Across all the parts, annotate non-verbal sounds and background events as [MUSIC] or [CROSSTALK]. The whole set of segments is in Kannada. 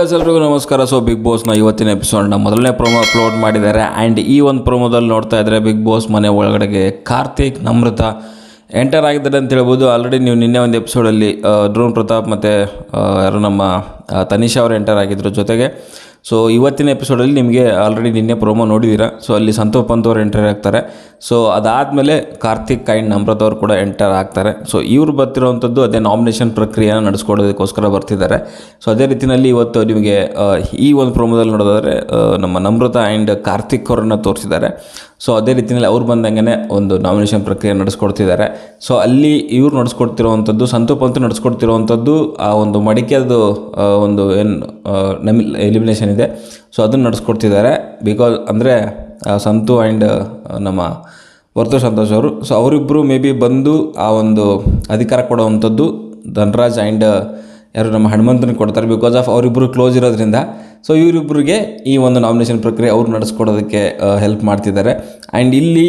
ಎಲ್ರಿಗೂ ನಮಸ್ಕಾರ. ಸೊ ಬಿಗ್ ಬಾಸ್ನ ಇವತ್ತಿನ ಎಪಿಸೋಡ್ನ ಮೊದಲನೇ ಪ್ರೋಮೋ ಅಪ್ಲೋಡ್ ಮಾಡಿದ್ದಾರೆ. ಆ್ಯಂಡ್ ಈ ಒಂದು ಪ್ರೋಮೋದಲ್ಲಿ ನೋಡ್ತಾ ಇದ್ದರೆ ಬಿಗ್ ಬಾಸ್ ಮನೆ ಒಳಗಡೆಗೆ ಕಾರ್ತಿಕ್ ನಮೃತ ಎಂಟರ್ ಆಗಿದ್ದಾರೆ ಅಂತ ಹೇಳ್ಬೋದು. ಆಲ್ರೆಡಿ ನೀವು ನಿನ್ನೆ ಒಂದು ಎಪಿಸೋಡಲ್ಲಿ ಡ್ರೋನ್ ಪ್ರತಾಪ್ ಮತ್ತು ಯಾರು ನಮ್ಮ ತನಿಷಾ ಅವರು ಎಂಟರ್ ಆಗಿದ್ದರು ಜೊತೆಗೆ. ಸೊ ಇವತ್ತಿನ ಎಪಿಸೋಡಲ್ಲಿ ನಿಮಗೆ ಆಲ್ರೆಡಿ ನಿನ್ನೆ ಪ್ರೋಮೋ ನೋಡಿದ್ದೀರಾ ಸೊ ಅಲ್ಲಿ ಸಂತೋಪ್ ಪಂತ್ ಅವರು ಎಂಟರ್ ಆಗ್ತಾರೆ. ಸೊ ಅದಾದಮೇಲೆ ಕಾರ್ತಿಕ್ ಆ್ಯಂಡ್ ನಮ್ರತ್ ಕೂಡ ಎಂಟರ್ ಆಗ್ತಾರೆ. ಸೊ ಇವರು ಬರ್ತಿರೋವಂಥದ್ದು ಅದೇ ನಾಮಿನೇಷನ್ ಪ್ರಕ್ರಿಯೆನ ನಡೆಸ್ಕೊಡೋದಕ್ಕೋಸ್ಕರ ಬರ್ತಿದ್ದಾರೆ. ಸೊ ಅದೇ ರೀತಿಯಲ್ಲಿ ಇವತ್ತು ನಿಮಗೆ ಈ ಒಂದು ಪ್ರೋಮೋದಲ್ಲಿ ನೋಡೋದಾದರೆ ನಮ್ಮ ನಮ್ರತ ಆ್ಯಂಡ್ ಕಾರ್ತಿಕ್ ಅವರನ್ನು ತೋರಿಸಿದ್ದಾರೆ. ಸೊ ಅದೇ ರೀತಿಯಲ್ಲಿ ಅವ್ರು ಬಂದಂಗೆ ಒಂದು ನಾಮಿನೇಷನ್ ಪ್ರಕ್ರಿಯೆ ನಡೆಸ್ಕೊಡ್ತಿದ್ದಾರೆ. ಸೊ ಅಲ್ಲಿ ಇವ್ರು ನಡೆಸ್ಕೊಡ್ತಿರೋವಂಥದ್ದು ಸಂತು ಪಂತು ನಡೆಸ್ಕೊಡ್ತಿರೋವಂಥದ್ದು, ಆ ಒಂದು ಮಡಿಕೆದು ಒಂದು ಏನು ನಮಿ ಎಲಿಮಿನೇಷನ್ ಇದೆ. ಸೊ ಅದನ್ನು ನಡೆಸ್ಕೊಡ್ತಿದ್ದಾರೆ. ಬಿಕಾಸ್ ಅಂದರೆ ಸಂತು ಆ್ಯಂಡ್ ನಮ್ಮ ವರ್ತು ಸಂತೋಷ್ ಅವರು. ಸೊ ಅವರಿಬ್ಬರು ಮೇ ಬಿ ಬಂದು ಆ ಒಂದು ಅಧಿಕಾರ ಕೊಡುವಂಥದ್ದು ಧನರಾಜ್ ಆ್ಯಂಡ್ ಯಾರು ನಮ್ಮ ಹನುಮಂತನಿಗೆ ಕೊಡ್ತಾರೆ. ಬಿಕಾಸ್ ಆಫ್ ಅವರಿಬ್ಬರು ಕ್ಲೋಸ್ ಇರೋದ್ರಿಂದ ಸೊ ಇವರಿಬ್ಬರಿಗೆ ಈ ಒಂದು ನಾಮಿನೇಷನ್ ಪ್ರಕ್ರಿಯೆ ಅವ್ರು ನಡೆಸ್ಕೊಡೋದಕ್ಕೆ ಹೆಲ್ಪ್ ಮಾಡ್ತಿದ್ದಾರೆ. ಆ್ಯಂಡ್ ಇಲ್ಲಿ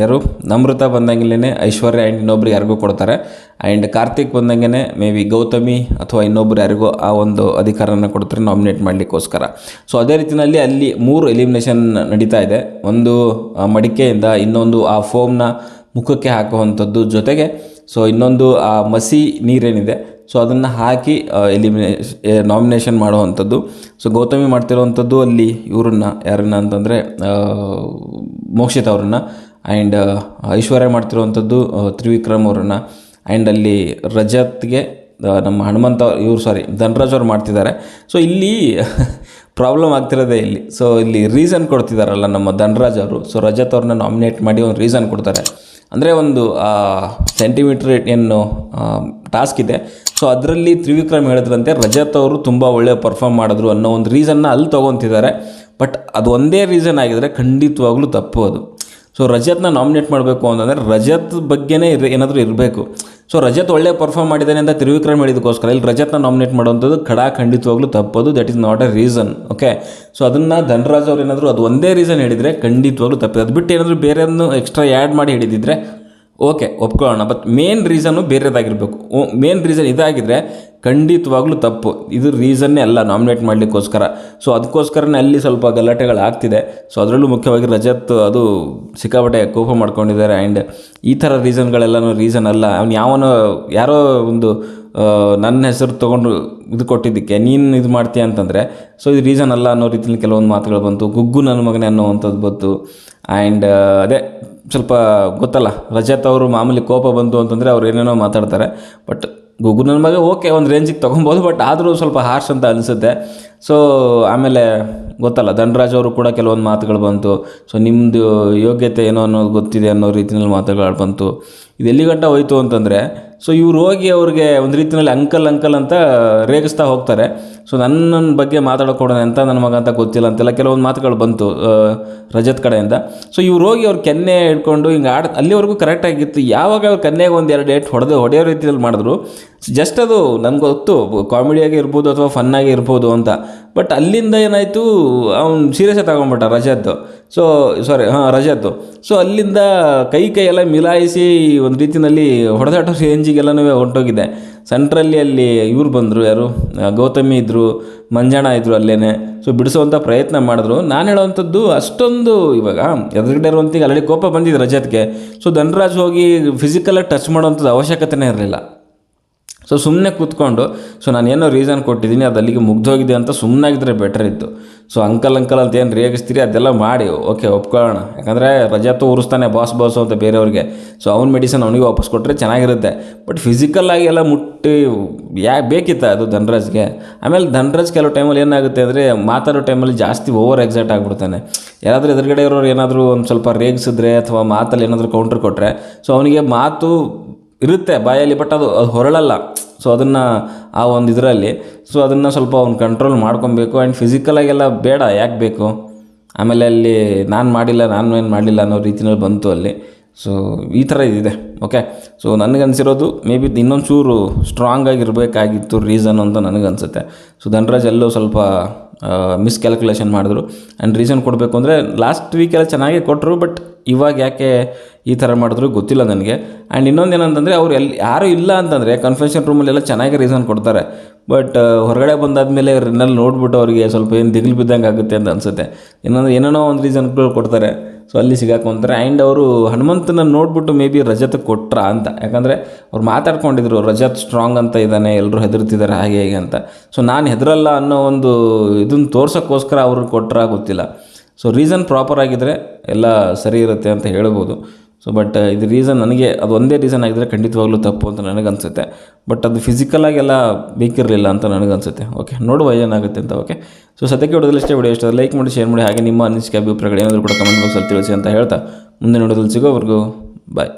ಯಾರು? ನಮ್ರತ ಬಂದಂಗೆಲೇ ಐಶ್ವರ್ಯ ಆ್ಯಂಡ್ ಇನ್ನೊಬ್ರು ಯಾರಿಗೂ ಕೊಡ್ತಾರೆ. ಆ್ಯಂಡ್ ಕಾರ್ತಿಕ್ ಬಂದಂಗೆ ಮೇ ಬಿ ಗೌತಮಿ ಅಥವಾ ಇನ್ನೊಬ್ರು ಯಾರಿಗೋ ಆ ಒಂದು ಅಧಿಕಾರನ ಕೊಡ್ತಾರೆ ನಾಮಿನೇಟ್ ಮಾಡಲಿಕ್ಕೋಸ್ಕರ. ಸೊ ಅದೇ ರೀತಿಯಲ್ಲಿ ಅಲ್ಲಿ ಮೂರು ಎಲಿಮಿನೇಷನ್ ನಡೀತಾ ಇದೆ. ಒಂದು ಮಡಿಕೆಯಿಂದ ಇನ್ನೊಂದು ಆ ಫೋಮ್ನ ಮುಖಕ್ಕೆ ಹಾಕುವಂಥದ್ದು ಜೊತೆಗೆ ಸೊ ಇನ್ನೊಂದು ಆ ಮಸಿ ನೀರೇನಿದೆ ಸೊ ಅದನ್ನು ಹಾಕಿ ಎಲಿಮಿನೇ ನಾಮಿನೇಷನ್ ಮಾಡುವಂಥದ್ದು. ಸೊ ಗೌತಮಿ ಮಾಡ್ತಿರೋವಂಥದ್ದು ಅಲ್ಲಿ ಇವ್ರನ್ನ, ಯಾರನ್ನ ಅಂತಂದರೆ ಮೋಕ್ಷಿತ್ ಅವ್ರನ್ನ ಆ್ಯಂಡ್ ಐಶ್ವರ್ಯ ಮಾಡ್ತಿರುವಂಥದ್ದು ತ್ರಿವಿಕ್ರಮ್ ಅವರನ್ನು. ಆ್ಯಂಡ್ ಅಲ್ಲಿ ರಜತ್ಗೆ ನಮ್ಮ ಹನುಮಂತ ಇವರು ಸಾರಿ ಧನರಾಜ್ ಅವ್ರು ಮಾಡ್ತಿದ್ದಾರೆ. ಸೊ ಇಲ್ಲಿ [LAUGHS] ಪ್ರಾಬ್ಲಮ್ ಆಗ್ತಿರೋದೇ ಇಲ್ಲಿ. ಸೊ ಇಲ್ಲಿ ರೀಸನ್ ಕೊಡ್ತಿದ್ದಾರಲ್ಲ ನಮ್ಮ ಧನರಾಜ್ ಅವರು. ಸೊ ರಜತ್ ಅವ್ರನ್ನ ನಾಮಿನೇಟ್ ಮಾಡಿ ಒಂದು ರೀಸನ್ ಕೊಡ್ತಾರೆ. ಅಂದರೆ ಒಂದು ಸೆಂಟಿಮೀಟ್ರ್ ಏನು ಟಾಸ್ಕ್ ಇದೆ. ಸೊ ಅದರಲ್ಲಿ ತ್ರಿವಿಕ್ರಮ್ ಹೇಳಿದ್ರಂತೆ, ರಜತ್ ಅವರು ತುಂಬ ಒಳ್ಳೆಯ ಪರ್ಫಾರ್ಮ್ ಮಾಡಿದ್ರು ಅನ್ನೋ ಒಂದು ರೀಸನ್ನ ಅಲ್ಲಿ ತೊಗೊತಿದ್ದಾರೆ. ಬಟ್ ಅದು ಒಂದೇ ರೀಸನ್ ಆಗಿದ್ರೆ ಖಂಡಿತವಾಗ್ಲೂ ತಪ್ಪು ಅದು. ಸೊ ರಜತ್ನ ನಾಮಿನೇಟ್ ಮಾಡಬೇಕು ಅಂತಂದರೆ ರಜತ್ ಬಗ್ಗೆನೇ ಇರ, ಏನಾದರೂ ಇರಬೇಕು. ಸೊ ರಜತ್ ಒಳ್ಳೆ ಪರ್ಫಾರ್ಮ್ ಮಾಡಿದ್ದಾನೆ ಅಂತ ತ್ರಿವಿಕ್ರಮ್ ಹೇಳಿದಕ್ಕೋಸ್ಕರ ಇಲ್ಲಿ ರಜತ್ನ ನಾಮಿನೇಟ್ ಮಾಡುವಂಥದ್ದು ಖಡಾ ಖಂಡಿತವಾಗ್ಲೂ ತಪ್ಪೋದು. That is not a reason okay so ಅದನ್ನು ಧನರಾಜ್ ಅವ್ರು ಏನಾದರೂ ಅದು ಒಂದೇ ರೀಸನ್ ಹೇಳಿದರೆ ಖಂಡಿತವಾಗ್ಲೂ ತಪ್ಪಿದೆ ಅದು ಬಿಟ್ಟು ಏನಾದರೂ ಬೇರೆಯನ್ನು ಎಕ್ಸ್ಟ್ರಾ ಆ್ಯಡ್ ಮಾಡಿ ಹೇಳಿದಿದ್ರೆ ಓಕೆ ಒಪ್ಕೊಳ್ಳೋಣ. ಬಟ್ ಮೇನ್ ರೀಸನ್ನು ಬೇರೆದಾಗಿರಬೇಕು. ಮೇನ್ ರೀಸನ್ ಇದಾಗಿದ್ದರೆ ಖಂಡಿತವಾಗ್ಲೂ ತಪ್ಪು. ಇದು ರೀಸನ್ನೇ ಅಲ್ಲ ನಾಮಿನೇಟ್ ಮಾಡಲಿಕ್ಕೋಸ್ಕರ. ಸೊ ಅದಕ್ಕೋಸ್ಕರನೇ ಅಲ್ಲಿ ಸ್ವಲ್ಪ ಗಲಾಟೆಗಳಾಗ್ತಿದೆ. ಸೊ ಅದರಲ್ಲೂ ಮುಖ್ಯವಾಗಿ ರಜತ್ ಅದು ಸಿಕ್ಕಾಪಟ್ಟೆ ಕೋಪ ಮಾಡ್ಕೊಂಡಿದ್ದಾರೆ. ಆ್ಯಂಡ್ ಈ ಥರ ರೀಸನ್ಗಳೆಲ್ಲನೂ ರೀಸನ್ ಅಲ್ಲ. ಅವ್ನು ಯಾವನೋ, ಯಾರೋ ಒಂದು ನನ್ನ ಹೆಸರು ತೊಗೊಂಡು ಇದು ಕೊಟ್ಟಿದ್ದಕ್ಕೆ, ನೀನು ಇದು ಮಾಡ್ತೀಯ ಅಂತಂದರೆ ಸೊ ಇದು ರೀಸನ್ ಅಲ್ಲ ಅನ್ನೋ ರೀತಿಯಲ್ಲಿ ಕೆಲವೊಂದು ಮಾತುಗಳು ಬಂತು. ಗುಗ್ಗು ನನ್ನ ಮಗನೇ ಅನ್ನೋವಂಥದ್ದು ಬಂತು. ಆ್ಯಂಡ್ ಅದೇ, ಸ್ವಲ್ಪ ಗೊತ್ತಲ್ಲ, ರಜತ್ ಅವರು ಮಾಮೂಲಿ ಕೋಪ ಬಂತು ಅಂತಂದರೆ ಅವ್ರು ಏನೇನೋ ಮಾತಾಡ್ತಾರೆ. ಬಟ್ ಗುಗ್ಗು ನನ್ನ ಮಗ ಓಕೆ ಒಂದು ರೇಂಜಿಗೆ ತೊಗೊಬೋದು ಬಟ್ ಆದರೂ ಸ್ವಲ್ಪ ಹಾರ್ಶ್ ಅಂತ ಅನಿಸುತ್ತೆ. ಸೊ ಆಮೇಲೆ ಗೊತ್ತಲ್ಲ, ಧನರಾಜ್ ಅವರು ಕೂಡ ಕೆಲವೊಂದು ಮಾತುಗಳು ಬಂತು. ಸೊ ನಿಮ್ಮದು ಯೋಗ್ಯತೆ ಏನೋ ಅನ್ನೋದು ಗೊತ್ತಿದೆ ಅನ್ನೋ ರೀತಿಯಲ್ಲಿ ಮಾತುಗಳು ಬಂತು. ಇದು ಎಲ್ಲಿಗಂಟ ಹೋಯ್ತು ಅಂತಂದರೆ ಸೊ ಇವ್ರು ಹೋಗಿ ಅವ್ರಿಗೆ ಒಂದು ರೀತಿಯಲ್ಲಿ ಅಂಕಲ್ ಅಂಕಲ್ ಅಂತ ರೇಗಿಸ್ತಾ ಹೋಗ್ತಾರೆ. ಸೊ ನನ್ನ ಬಗ್ಗೆ ಮಾತಾಡೋಕೊಡೋಣ ಅಂತ ನನ್ನ ಮಗ ಅಂತ ಗೊತ್ತಿಲ್ಲ ಅಂತೆಲ್ಲ ಕೆಲವೊಂದು ಮಾತುಗಳು ಬಂತು ರಜತ್ ಕಡೆಯಿಂದ. ಸೊ ಇವ್ರು ಹೋಗಿ ಅವ್ರು ಕೆನ್ನೆ ಹಿಡ್ಕೊಂಡು ಹಿಂಗೆ ಆಡ್, ಅಲ್ಲಿವರೆಗೂ ಕರೆಕ್ಟಾಗಿತ್ತು ಯಾವಾಗ ಅವ್ರು ಕನ್ನೆಗೆ ಒಂದು ಎರಡು ಡೇಟ್ ಹೊಡೆದು, ಹೊಡೆಯೋ ರೀತಿಯಲ್ಲಿ ಮಾಡಿದ್ರು. ಜಸ್ಟ್ ಅದು ನನಗೆ ಗೊತ್ತು ಕಾಮಿಡಿಯಾಗಿ ಇರ್ಬೋದು ಅಥವಾ ಫನ್ನಾಗಿ ಇರ್ಬೋದು ಅಂತ. ಬಟ್ ಅಲ್ಲಿಂದ ಏನಾಯಿತು, ಅವ್ನು ಸೀರಿಯಸ್ಸೇ ತಗೊಂಡ್ಬಿಟ್ಟ ರಜತ್ ಸೊ ಸಾರಿ ಹಾಂ ರಜತ್ ಸೊ ಅಲ್ಲಿಂದ ಕೈ ಕೈ ಎಲ್ಲ ಮಿಲಾಯಿಸಿ ಒಂದು ರೀತಿಯಲ್ಲಿ ಹೊಡೆದಾಟೋ ರೇಂಜಿಗೆಲ್ಲನೂ ಹೊರಟೋಗಿದೆ. ಸೆಂಟ್ರಲ್ಲಿ ಅಲ್ಲಿ ಇವ್ರು ಬಂದರು ಯಾರು? ಗೌತಮಿ ಇದ್ದರು ಮಂಜಣ ಇದ್ದರು ಅಲ್ಲೇ ಸೊ ಬಿಡಿಸುವಂಥ ಪ್ರಯತ್ನ ಮಾಡಿದ್ರು. ನಾನು ಹೇಳೋವಂಥದ್ದು ಅಷ್ಟೊಂದು ಇವಾಗ ಎದುರುಗಡೆ ಇರುವಂತಿಗೆ ಆಲ್ರೆಡಿ ಕೋಪ ಬಂದಿದೆ ರಜತ್ಗೆ ಸೊ ಧನರಾಜ್ ಹೋಗಿ ಫಿಸಿಕಲಾಗಿ ಟಚ್ ಮಾಡೋವಂಥದ್ದು ಅವಶ್ಯಕತೆನೇ ಇರಲಿಲ್ಲ. ಸೊ ಸುಮ್ಮನೆ ಕೂತ್ಕೊಂಡು ಸೊ ನಾನು ಏನೋ ರೀಸನ್ ಕೊಟ್ಟಿದ್ದೀನಿ, ಅದು ಅಲ್ಲಿಗೆ ಮುಗ್ದೋಗಿದೆ ಅಂತ ಸುಮ್ಮನಾಗಿದ್ದರೆ ಬೆಟರ್ ಇತ್ತು. ಸೊ ಅಂಕಲ್ ಅಂಕಲ್ ಅಂತ ಏನು ರೇಗಿಸ್ತೀರಿ ಅದೆಲ್ಲ ಮಾಡಿ ಓಕೆ ಒಪ್ಕೊಳ್ಳೋಣ. ಯಾಕಂದರೆ ರಜಾತು ಉರಿಸ್ತಾನೆ ಬಾಸ್ ಬಾಸು ಅಂತ ಬೇರೆಯವ್ರಿಗೆ. ಸೊ ಅವ್ನ ಮೆಡಿಸನ್ ಅವನಿಗೆ ವಾಪಸ್ ಕೊಟ್ಟರೆ ಚೆನ್ನಾಗಿರುತ್ತೆ. ಬಟ್ ಫಿಸಿಕಲ್ಲಾಗಿ ಎಲ್ಲ ಮುಟ್ಟಿ, ಯಾ, ಬೇಕಿತ್ತ ಅದು ಧನರಾಜ್ಗೆ? ಆಮೇಲೆ ಧನರಾಜ್ ಕೆಲವು ಟೈಮಲ್ಲಿ ಏನಾಗುತ್ತೆ ಅಂದರೆ, ಮಾತಾಡೋ ಟೈಮಲ್ಲಿ ಜಾಸ್ತಿ ಓವರ್ ಎಕ್ಸೈಟ್ ಆಗಿಬಿಡ್ತಾನೆ. ಯಾರಾದರೂ ಎದುರುಗಡೆ ಇರೋರು ಏನಾದರೂ ಒಂದು ಸ್ವಲ್ಪ ರೇಗಿಸಿದ್ರೆ ಅಥವಾ ಮಾತಲ್ಲಿ ಏನಾದರೂ ಕೌಂಟ್ರ್ ಕೊಟ್ಟರೆ ಸೊ ಅವನಿಗೆ ಮಾತು ಇರುತ್ತೆ, ಬಾಯಲ್ಲಿ ಬಟ್ ಅದು ಅದು ಹೊರಳಲ್ಲ. ಸೊ ಅದನ್ನು ಆ ಒಂದು ಇದರಲ್ಲಿ ಸೊ ಅದನ್ನು ಸ್ವಲ್ಪ ಅವ್ನು ಕಂಟ್ರೋಲ್ ಮಾಡ್ಕೊಬೇಕು. ಆ್ಯಂಡ್ ಫಿಸಿಕಲಾಗೆಲ್ಲ ಬೇಡ, ಯಾಕೆ ಬೇಕು? ಆಮೇಲೆ ಅಲ್ಲಿ ನಾನು ಮಾಡಿಲ್ಲ, ನಾನು ಏನು ಮಾಡಲಿಲ್ಲ ಅನ್ನೋ ರೀತಿಯಲ್ಲಿ ಬಂತು ಅಲ್ಲಿ. ಸೊ ಈ ಥರ ಇದಿದೆ ಓಕೆ ಸೊ ನನಗನ್ಸಿರೋದು ಮೇ ಬಿ ಇನ್ನೊಂದು ಚೂರು ಸ್ಟ್ರಾಂಗ್ ಆಗಿರಬೇಕಾಗಿತ್ತು ರೀಸನ್ ಅಂತ ನನಗನ್ಸುತ್ತೆ. ಸೊ ಧನರಾಜ್ ಎಲ್ಲೋ ಸ್ವಲ್ಪ ಮಿಸ್ಕ್ಯಾಲ್ಕುಲೇಷನ್ ಮಾಡಿದ್ರು. ಆ್ಯಂಡ್ ರೀಸನ್ ಕೊಡಬೇಕು ಅಂದರೆ ಲಾಸ್ಟ್ ವೀಕೆಲ್ಲ ಚೆನ್ನಾಗೇ ಕೊಟ್ಟರು ಬಟ್ ಇವಾಗ ಯಾಕೆ ಈ ಥರ ಮಾಡಿದ್ರು ಗೊತ್ತಿಲ್ಲ ನನಗೆ. ಆ್ಯಂಡ್ ಇನ್ನೊಂದು ಏನಂತಂದರೆ, ಅವ್ರು ಎಲ್ಲಿ ಯಾರೂ ಇಲ್ಲ ಅಂತಂದರೆ ಕನ್ಫೆಷನ್ ರೂಮಲ್ಲೆಲ್ಲ ಚೆನ್ನಾಗಿ ರೀಸನ್ ಕೊಡ್ತಾರೆ. ಬಟ್ ಹೊರಗಡೆ ಬಂದಾದಮೇಲೆ ಇವ್ರನ್ನೆಲ್ಲ ನೋಡ್ಬಿಟ್ಟು ಅವರಿಗೆ ಸ್ವಲ್ಪ ಏನು ದಿಗಿಲು ಬಿದ್ದಂಗೆ ಆಗುತ್ತೆ ಅಂತ ಅನಿಸುತ್ತೆ. ಇನ್ನೊಂದು ಏನೇನೋ ಒಂದು ರೀಸನ್ಗಳು ಕೊಡ್ತಾರೆ. ಸೊ ಅಲ್ಲಿ ಸಿಗಾಕೊಂತಾರೆ ಆ್ಯಂಡ್ ಅವರು ಹನುಮಂತನ ನೋಡ್ಬಿಟ್ಟು ಮೇ ಬಿ ರಜತ್ ಕೊಟ್ರಾ ಅಂತ. ಯಾಕಂದರೆ ಅವ್ರು ಮಾತಾಡ್ಕೊಂಡಿದ್ರು, ರಜತ್ ಸ್ಟ್ರಾಂಗ್ ಅಂತ ಇದ್ದಾನೆ ಎಲ್ಲರೂ ಹೆದರ್ತಿದ್ದಾರೆ ಹಾಗೆ ಹೇಗೆ ಅಂತ. ಸೊ ನಾನು ಹೆದರಲ್ಲ ಅನ್ನೋ ಒಂದು ಇದನ್ನು ತೋರ್ಸೋಕ್ಕೋಸ್ಕರ ಅವ್ರಿಗೆ ಕೊಟ್ರಾ ಗೊತ್ತಿಲ್ಲ. ಸೊ ರೀಸನ್ ಪ್ರಾಪರ್ ಆಗಿದ್ದರೆ ಎಲ್ಲ ಸರಿ ಇರುತ್ತೆ ಅಂತ ಹೇಳ್ಬೋದು. ಸೊ ಬಟ್ ಇದು ರೀಸನ್ ನನಗೆ ಅದು ಒಂದೇ ರೀಸನ್ ಆಗಿದ್ದರೆ ಖಂಡಿತವಾಗ್ಲೂ ತಪ್ಪು ಅಂತ ನನಗನ್ಸುತ್ತೆ ಬಟ್ ಅದು ಫಿಸಿಕಲಾಗೆಲ್ಲ ಬೇಕಿರಲಿಲ್ಲ ಅಂತ ನನಗನ್ಸುತ್ತೆ ಓಕೆ ನೋಡುವ ಏನಾಗುತ್ತೆ ಅಂತ ಓಕೆ ಸೊ ಸದ್ಯಕ್ಕೆ ಹೊಡೆದಲ್ಲಿಷ್ಟೇ ವಿಡಿಯೋ ಇಷ್ಟ ಲೈಕ್ ಮಾಡಿ ಶೇರ್ ಮಾಡಿ, ಹಾಗೆ ನಿಮ್ಮ ಅನಿಸಿಕೆ, ಅಭಿಪ್ರಾಯಗಳು ಏನಾದರೂ ಕೂಡ ಕಮೆಂಟ್ ಬಾಕ್ಸಲ್ಲಿ ತಿಳಿಸಿ ಅಂತ ಹೇಳ್ತಾ ಮುಂದೆ ನೋಡೋದಲ್ಲಿ ಸಿಗೋವರೆಗೂ ಬಾಯ್